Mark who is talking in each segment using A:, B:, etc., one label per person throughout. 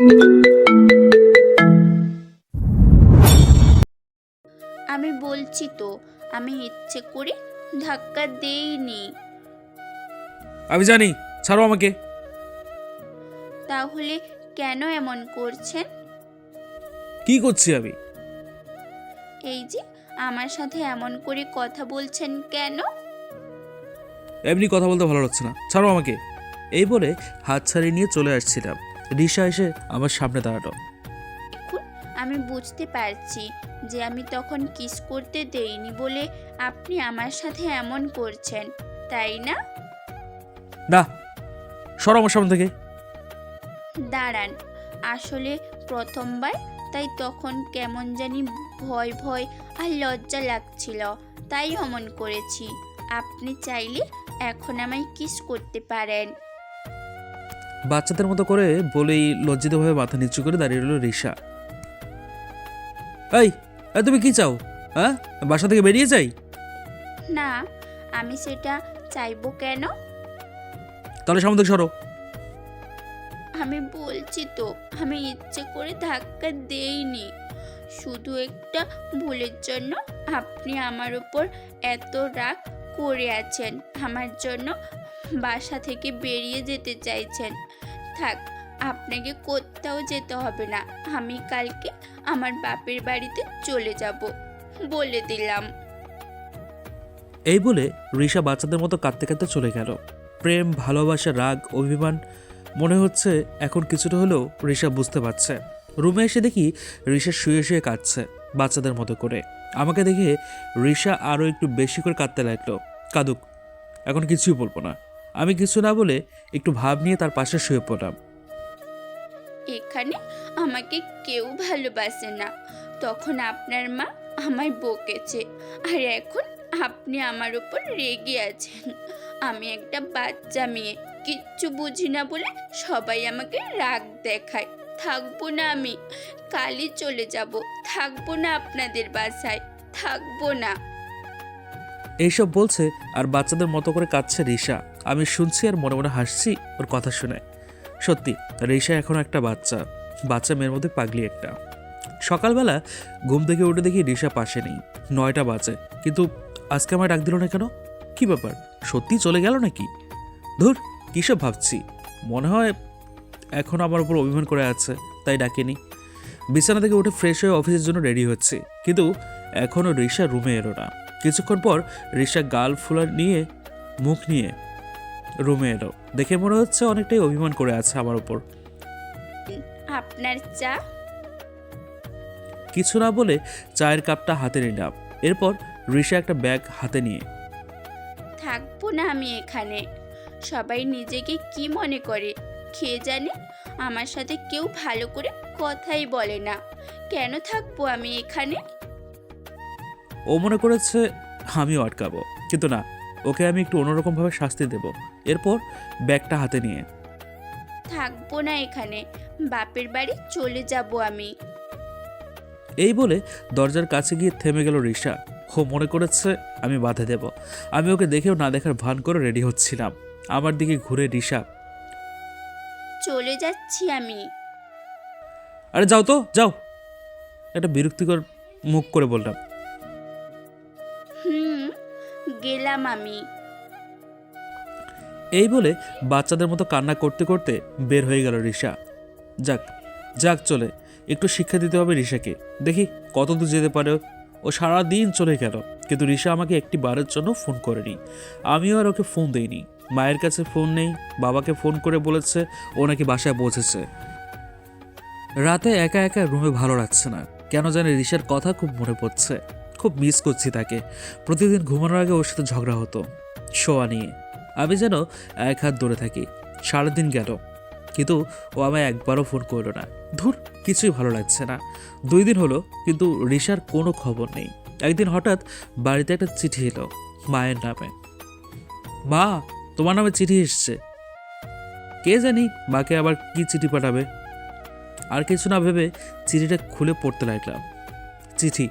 A: আমি বলছি তো আমি ইচ্ছে করে ধাক্কা দেইনি।
B: আমি জানি ছাড়ো আমাকে।
A: তাহলে কেন এমন করছেন?
B: কি করছি আমি?
A: এই যে আমার সাথে এমন করে কথা বলছেন কেন?
B: এমনি কথা বলতে ভালো লাগছে না। ছাড়ো আমাকে। এই বলে হাত ছাড়িয়ে নিয়ে চলে আসছিলাম। রিসা এসে আমার সামনে দাঁড়াল।
A: আমি বুঝতে পারছি যে আমি তখন কিস করতে দেইনি বলে আপনি আমার সাথে এমন করছেন তাই না?
B: না সরো আমার সামনে থেকে।
A: দাঁড়ান আসলে প্রথমবার তাই তখন কেমন জানি ভয় ভয় আর লজ্জা লাগছিল তাই অমন করেছি। আপনি চাইলে এখন আমায় কিস করতে পারেন।
B: বাচ্চাদের মতো করে বলেই লজ্জিতভাবে মাথা নিচু করে দাঁড়িয়ে রইল রিসা এই তুমি কি চাও? হ্যাঁ? বাসা থেকে বেরিয়ে যাই?
A: না আমি সেটা চাইব কেন?
B: তাহলে সামনে সরো।
A: আমি বলছি তো আমি ইচ্ছে করে ধাক্কা দেইনি। শুধু একটা ভুলের জন্য আপনি আমার উপর এত রাগ করে আছেন। আমার জন্য বাসা থেকে বেরিয়ে যেতে চাইছেন। থাক, আপনাকে কোথাও যেতে হবে না। আমি কালকে আমার বাপের বাড়িতে চলে যাব, বলে দিলাম।
B: এই বলে রিসা বাচ্চাদের মতো কাঁদতে কাঁদতে চলে গেল। প্রেম, ভালোবাসা, রাগ, অভিমান, মনে হচ্ছে এখন কিছুটা হলেও রিসা বুঝতে পারছে। রুমে এসে দেখি রিসা শুয়ে শুয়ে কাঁদছে বাচ্চাদের মতো করে। আমাকে দেখে রিসা আরও একটু বেশি করে কাঁদতে লাগল। কাদুক, এখন কিছুই বলব না। আমি কিছু না বলে একটু ভাব নিয়ে তার পাশে শুয়ে পড়লাম।
A: এখানে আমাকে কেউ ভালোবাসে না। তখন আপনার মা আমায় বকেছে। আর এখন আপনি আমার উপর রেগে আছেন। আমি একটা বাচ্চা মেয়ে। কিচ্ছু বুঝি না বলে সবাই আমাকে রাগ দেখায়। থাকব না আমি। কালই চলে যাব। থাকব না আপনাদের বাসায়। থাকব না।
B: এইসব বলছে আর বাচ্চাদের মতো করে কাঁদছে রিসা আমি শুনছি আর মনে মনে হাসছি ওর কথা শুনে। সত্যি রিসা এখন একটা বাচ্চা। বাচ্চা মেয়ের মধ্যে পাগলি একটা। সকালবেলা ঘুম থেকে উঠে দেখি রিসা পাশে নেই। নয়টা বাজে। কিন্তু আজকে আমায় ডাক দিল না কেন? কি ব্যাপার? সত্যি চলে গেল নাকি? ধুর কিসব ভাবছি? মনে হয় এখন আমার উপর অভিমান করে আছে, তাই ডাকেনি। বিছানা থেকে উঠে ফ্রেশ হয়ে অফিসের জন্য রেডি হচ্ছে। কিন্তু এখনও রিসা রুমে এলো না। কিছুক্ষণ পর রিসা গাল ফুলা নিয়ে, মুখ নিয়ে রুমে এলো। দেখে মনে হচ্ছে অনেকটাই অভিমান করে আছে আমার উপর।
A: আপনার চা?
B: কিছু না বলে চায়ের কাপটা হাতে নিলাম। এরপর রিসা একটা ব্যাগ হাতে নিয়ে
A: থাকব না আমি এখানে। সবাই নিজেকে কি মনে করে? খেয়ে জানে? আমার সাথে কেউ ভালো করে কথাই বলে না। কেন থাকব আমি এখানে?
B: ও মনে করেছে আমিও আটকাবো। কিন্তু না ওকে আমি একটু অন্যরকমভাবে শাস্তি দেব। এরপর ব্যাগটা হাতে নিয়ে।
A: থাকব না এখানে বাপের বাড়ি চলে যাব আমি।
B: এই বলে দরজার কাছে গিয়ে থেমে গেল রিসা ও মনে করেছে আমি বাধা দেব। আমি ওকে দেখেও না দেখার ভান করে রেডি হচ্ছিলাম। আমার দিকে ঘুরে রিসা
A: চলে যাচ্ছি আমি।
B: আরে যাও তো যাও। একটা বিরক্তিকর মুখ করে বললাম।
A: হুম গেলাম আমি।
B: এই বলে বাচ্চাদের মতো কান্না করতে করতে বের হয়ে গেল রিসা যাক যাক চলে, একটু শিক্ষা দিতে হবে রিসাকে দেখি কত দূর যেতে পারে। ও। সারা দিন চলে গেল, কিন্তু রিসা আমাকে একটি বারের জন্য ফোন করেনি। আমিও আর ওকে ফোন দেইনি। মায়ের কাছে ফোন নেই, বাবাকে ফোন করে বলেছে, ও নাকি বাসায় পৌঁছেছে। রাতে একা একা রুমে ভালো লাগছে না। কেন জানি রিসার কথা খুব মনে পড়ছে। খুব মিস করছি তাকে। প্রতিদিন ঘুমানোর আগে ওর সাথে ঝগড়া হতো, শোয়া নিয়ে। আমি যেন এক হাত দূরে থাকি। সারাদিন গেল, কিন্তু ও আমায় একবারও ফোন করল না। ধুর, কিছুই ভালো লাগছে না। দুই দিন হলো, কিন্তু রিসার কোনো খবর নেই। একদিন হঠাৎ বাড়িতে একটা চিঠি এলো, মায়ের নামে। মা, তোমার নামে চিঠি এসছে। কে জানি মাকে আবার কি চিঠি পাঠাবে। আর কিছু না ভেবে চিঠিটা খুলে পড়তে লাগলাম। চিঠি,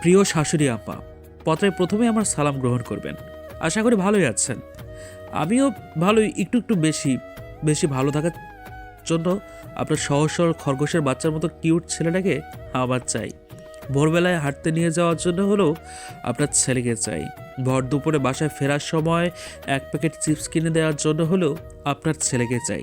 B: প্রিয় শাশুড়ি আম্মা, পত্রে প্রথমে আমার সালাম গ্রহণ করবেন। আশা করি ভালোই আছেন। আমিও ভালোই, একটু একটু বেশি বেশি ভালো থাকার জন্য আপনার সহজ সরল খরগোশের বাচ্চার মতো কিউট ছেলেটাকে আবার চাই। ভোরবেলায় হাঁটতে নিয়ে যাওয়ার জন্য হলেও আপনার ছেলেকে চাই। ভর দুপুরে বাসায় ফেরার সময় এক প্যাকেট চিপস কিনে দেওয়ার জন্য হলেও আপনার ছেলেকে চাই।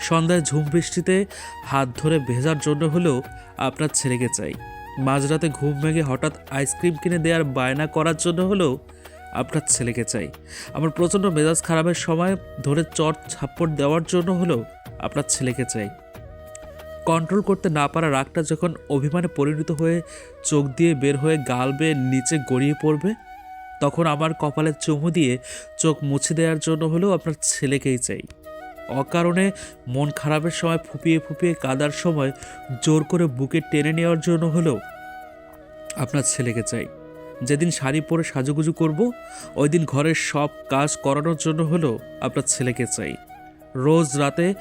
B: সন্ধ্যায় ঝুম বৃষ্টিতে হাত ধরে ভেজার জন্য হলেও আপনার ছেলেকে চাই। মাঝরাতে ঘুম ভেঙে হঠাৎ আইসক্রিম কিনে দেওয়ার বায়না করার জন্য হলেও আপনার ছেলেকে চাই। আমার প্রচণ্ড মেজাজ খারাপের সময় ধরে চট ছাপ্পড় দেওয়ার জন্য হলেও আপনার ছেলেকে চাই। কন্ট্রোল করতে না পারা রাগটা যখন অভিমানে পরিণত হয়ে চোখ দিয়ে বের হয়ে গাল বেয়ে নিচে গড়িয়ে পড়বে, তখন আমার কপালে চুমু দিয়ে চোখ মুছে দেওয়ার জন্য হলেও আপনার ছেলেকেই চাই। অকারণে মন খারাপের সময় ফুপিয়ে ফুপিয়ে কাদার সময় জোর করে বুকে টেনে নেওয়ার জন্য হলেও আপনার ছেলেকে চাই। যেদিন শাড়ি পরে সাজুগুজু করব ওই দিন ঘরের সব কাজ করানোর জন্য হলেও আপনার ছেলেকে চাই। রোজ রাতে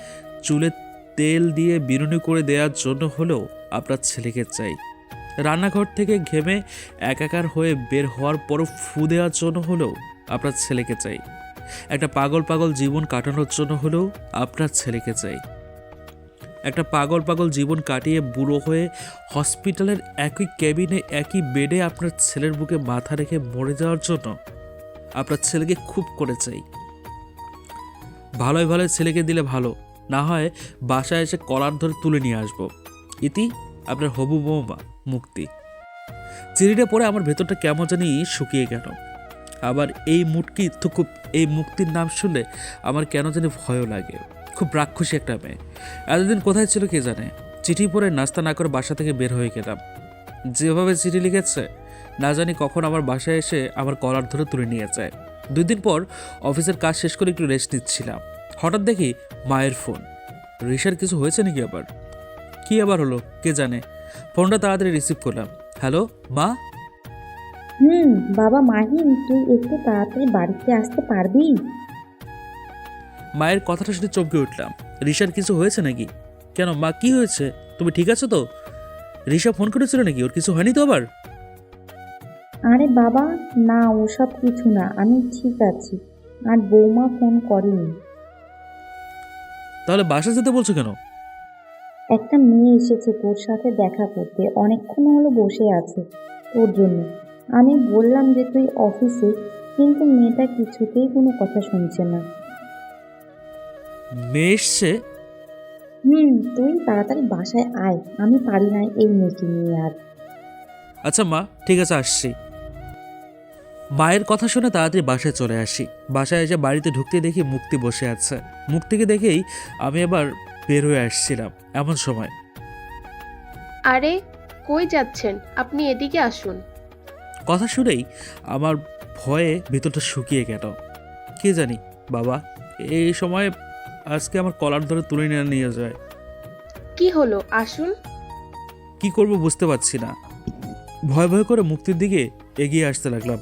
B: চুলে তেল দিয়ে বিনুনি করে দেওয়ার জন্য হলেও আপনার ছেলেকে চাই। রান্নাঘর থেকে ঘেমে একাকার হয়ে বের হওয়ার পরও ফু দেওয়ার জন্য হলেও আপনার ছেলেকে চাই। একটা পাগল পাগল জীবন কাটানোর জন্য হলেও আপনার ছেলেকে চাই। একটা পাগল পাগল জীবন কাটিয়ে বুড়ো হয়ে হসপিটালের একই ক্যাবিনে, একই বেডে আপনার ছেলের বুকে মাথা রেখে মরে যাওয়ার জন্য আপনার ছেলেকে খুব করে চাই। ভালোই ভালো ছেলেকে দিলে ভালো, না হয় বাসায় এসে কলার ধরে তুলে নিয়ে আসব। ইতি আপনার হবু বৌমা, মুক্তি। চিঠিটা পরে আমার ভেতরটা কেমন জানি শুকিয়ে গেল। আবার এই মুটকি তো খুব এই মুক্তির নাম শুনলে আমার কেন জানি ভয়ও লাগে। খুব রাক্ষসী একটা মেয়ে। এতদিন কোথায় ছিল কে জানে? চিঠি পড়ে নাস্তা না করে বাসা থেকে বের হয়ে গেলাম। যেভাবে চিঠি লিখেছে, না জানি কখন আমার বাসায় এসে আমার কলার ধরে তুলে নিয়ে যায়। দুই দিন পর অফিসের কাজ শেষ করে একটু রেস্ট নিচ্ছিলাম। হঠাৎ দেখি মায়ের ফোন রিসার কিছু হয়েছে নাকি আবার? কি আবার হলো? কে জানে? ফোনটা তাড়াতাড়ি রিসিভ করলাম। হ্যালো, মা?
C: হুম, বাবা মাহিম তুই একটু তাড়াতাড়ি বাড়িতে আসতে পারবি?
B: মায়ের কথাটা শুনে চমকে উঠলাম। রিসার কিছু হয়েছে নাকি? কেন মা কি হয়েছে? তুমি ঠিক আছো তো? রিসা ফোন করেছিল নাকি? ওর কিছু হয়নি তো আবার?
C: আরে বাবা না ওসব কিছু না আমি ঠিক আছি। আর বৌমা ফোন করেনি।
B: তাহলে বাসা যেতে বলছো কেন?
C: একটা মেয়ে এসেছে তোর সাথে দেখা করতে অনেকক্ষণ হলো বসে আছে তোর জন্য। আমি বললাম যে তুই অফিসে কিন্তু মেয়েটা কিছুতেই কোনো কথা শুনছে না।
B: মেয়ে এসছে?
C: হুম তুই তাড়াতাড়ি বাসায় আয়। আমি পারি না এই মেয়েকে নিয়ে আর।
B: আচ্ছা মা ঠিক আছে আসছি। মায়ের কথা শুনে তাড়াতাড়ি বাসায় চলে আসি। বাসায় এসে বাড়িতে ঢুকতে দেখি মুক্তি বসে আছে। মুক্তিকে দেখেই আমি আবার বের হয়ে আসছিলাম এমন সময়।
D: আরে কই যাচ্ছেন? আপনি এদিকে আসুন।
B: কথা শুনেই আমার ভয়ে ভিতরটা শুকিয়ে গেল। কে জানি বাবা এই সময় আজকে আমার কলার ধরে তুলে নিয়ে নিয়ে যায়।
D: কি হলো? আসুন।
B: কি করব বুঝতে পারছি না। ভয় ভয় করে মুক্তির দিকে এগিয়ে আসতে লাগলাম।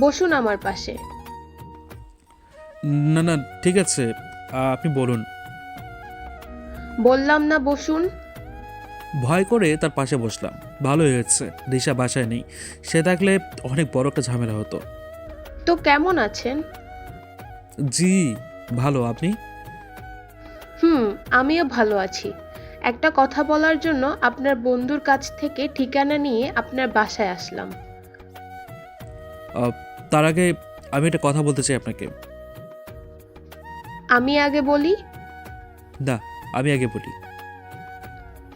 D: বসুন আমার পাশে।
B: না না ঠিক আছে। আপনি বলুন।
D: বললাম না বসুন।
B: ভয় করে তার পাশে বসলাম। ভালো হয়েছে দিশা বাসায় নেই। সে থাকলে অনেক বড় একটা ঝামেলা হতো।
D: তো কেমন আছেন?
B: জি। ভালো আপনি?
D: হুম আমিও ভালো আছি। একটা কথা বলার জন্য আপনার বন্ধুর কাছ থেকে ঠিকানা নিয়ে আপনার বাসায় আসলাম।
B: আহ, তার আগে আমি একটা কথা বলতে চাই আপনাকে।
D: আমি আগে বলি?
B: না আমি আগে বলি।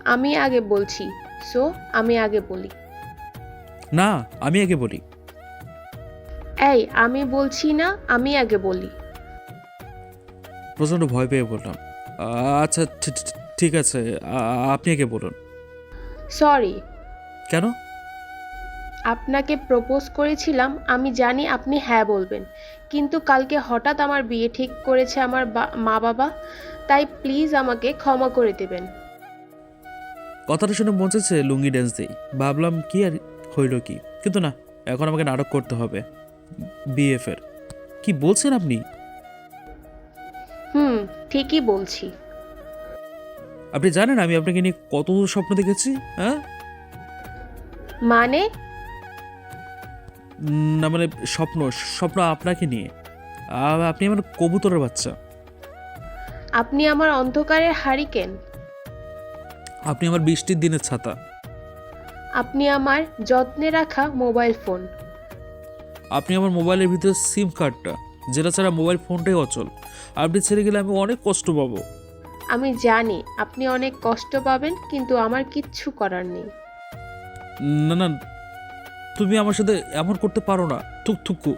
D: আমি আগে বলছি। সো আমি আগে বলি।
B: না আমি আগে বলি।
D: এই আমি বলছি না আমি আগে বলি।
B: প্রচণ্ড ভয় পেয়ে বললাম আচ্ছা ঠিক আছে আপনি আগে বলুন।
D: সরি।
B: কেন?
D: আপনাকে প্রপোজ করেছিলাম আমি জানি আপনি হ্যাঁ বলবেন কিন্তু কালকে হঠাৎ আমার বিয়ে ঠিক করেছে আমার মা বাবা তাই প্লিজ আমাকে ক্ষমা করে দেবেন।
B: কথাটা শুনে চাইছে লুঙ্গি ড্যান্স দিই ভাবলাম কি আর হইল কি কিন্তু না এখন আমাকে নাটক করতে হবে বিএফ এর। কি বলছেন আপনি?
D: হুম ঠিকই বলছি।
B: আপনি জানেন আমি আপনাকে নিয়ে কত স্বপ্ন দেখেছি হ্যাঁ?
D: মানে?
B: না মানে স্বপ্ন স্বপ্ন আপনাকে নিয়ে। আপনি আমার কবুতরের বাচ্চা।
D: আপনি আমার অন্ধকারের হারিকেন।
B: আপনি আমার বৃষ্টির দিনের ছাতা।
D: আপনি আমার যত্নে রাখা মোবাইল ফোন।
B: আপনি আমার মোবাইলের ভিতরে সিম কার্ডটা। যেটা ছাড়া মোবাইল ফোনটাই অচল। আপনি ছেড়ে গেলে আমি অনেক কষ্ট পাবো।
D: আমি জানি আপনি অনেক কষ্ট পাবেন কিন্তু আমার কিচ্ছু করার নেই।
B: না না তুমি আমার সাথে এমন করতে পারো না। থুক থুকু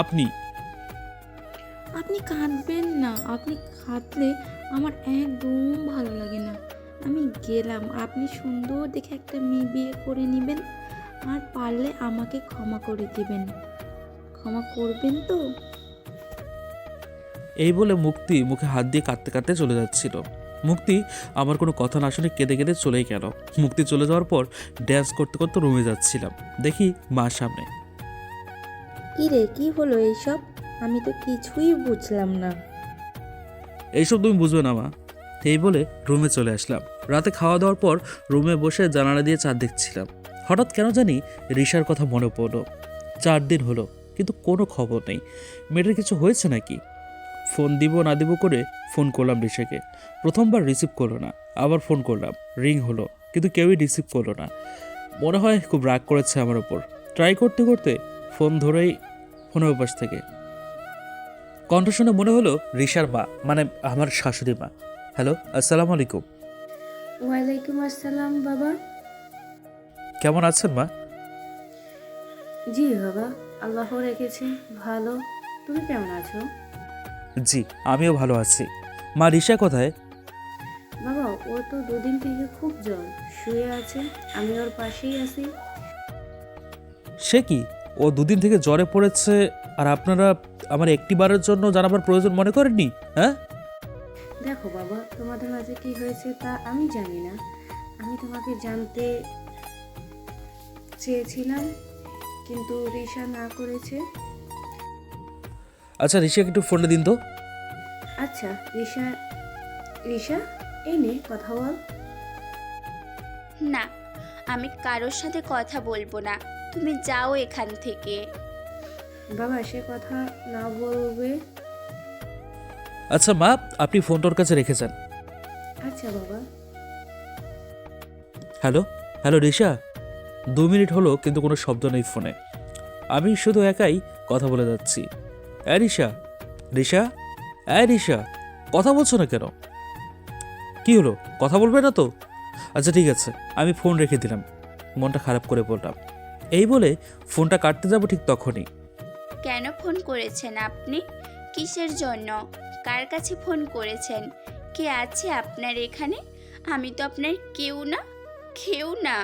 B: আপনি?
E: আপনি কাঁদবেন না। আপনি কাঁদলে আমার একদম ভালো লাগে না। আমি গেলাম। আপনি সুন্দর দেখে একটা মেয়ে বিয়ে করে নেবেন আর পারলে আমাকে ক্ষমা করে দিবেন। ক্ষমা করবেন তো?
B: এই বলে মুক্তি মুখে হাত দিয়ে কাঁদতে কাঁদতে চলে যাচ্ছিল। মুক্তি আমার কোনো কথা না শুনে কেঁদে কেঁদে চলেই গেল। মুক্তি চলে যাওয়ার পর ড্যান্স করতে করতে রুমে যাচ্ছিলাম। দেখি মা সামনে।
E: কি রে কি হলো এইসব? আমি তো কিছুই বুঝলাম না।
B: এইসব তুমি বুঝবে না মা। এই বলে রুমে চলে আসলাম। রাতে খাওয়া দাওয়ার পর রুমে বসে জানালা দিয়ে চাঁদ দেখছিলাম। হঠাৎ কেন জানি রিশার কথা মনে পড়ল। চার দিন হলো। কিন্তু কোনো খবর নেই। মেয়েটার কিছু হয়েছে নাকি? ফোন দিব না দিব করে ফোন করলাম রিশাকে প্রথমবার রিসিভ করল না আবার ফোন করলাম। রিং হলো কিন্তু কেউই রিসিভ করল না। মনে হয় খুব রাগ করেছে আমার ওপর। ট্রাই করতে করতে ফোন ধরেই ফোনের উপাস থেকে। কণ্ঠ শুনে মনে হলো রিশার মা মানে আমার শাশুড়ি মা। হ্যালো আসসালামু আলাইকুম।
E: ওয়ালাইকুম আসসালাম বাবা।
B: কেমন আছেন মা?
E: জি বাবা। আল্লাহ রেখেছে ভালো। তুমি কেমন আছো?
B: জি আমিও ভালো আছি। মা রিশা কোথায়?
E: বাবা ও তো দুদিন থেকে খুব জ্বর। শুয়ে আছে আমি ওর পাশেই আছি।
B: সে কি? ও দুদিন থেকে জ্বরে পড়েছে আর আপনারা আমার একটি বারের জন্য জানাবার প্রয়োজন মনে করেননি? হ্যাঁ?
E: দেখো বাবা তোমাদের মাঝে কি হয়েছে তা আমি জানি না। আমি তোমাকে জানতে চেয়েছিলাম কিন্তু রিশা না করেছে।
B: আচ্ছা রিশাকে একটু ফোনটা দিন তো।
E: আচ্ছা রিশা রিশা এই নে কথা বল।
A: না আমি কারোর সাথে কথা বলব না। তুমি যাও এখান থেকে।
E: বাবা সে কথা না বলবে।
B: আচ্ছা মা আপনি ফোনটা ওর কাছে রেখে যান।
E: আচ্ছা বাবা।
B: Hello hello Risha? দু মিনিট হলো কিন্তু কোনো শব্দ নেই ফোনে। আমি শুধু একাই কথা বলে যাচ্ছি। অ্যা রিশা রিশা অ্যা রিশা, কথা বলছো না কেন? কি হলো? কথা বলবে না তো? আচ্ছা ঠিক আছে, আমি ফোন রেখে দিলাম। মনটা খারাপ করে বললাম, এই বলে ফোনটা কাটতে যাব ঠিক তখনই।
A: কেন ফোন করেছেন আপনি? কিসের জন্য? কার কাছে ফোন করেছেন? কে আছে আপনার এখানে? আমি তো আপনার কেউ না কেউ না।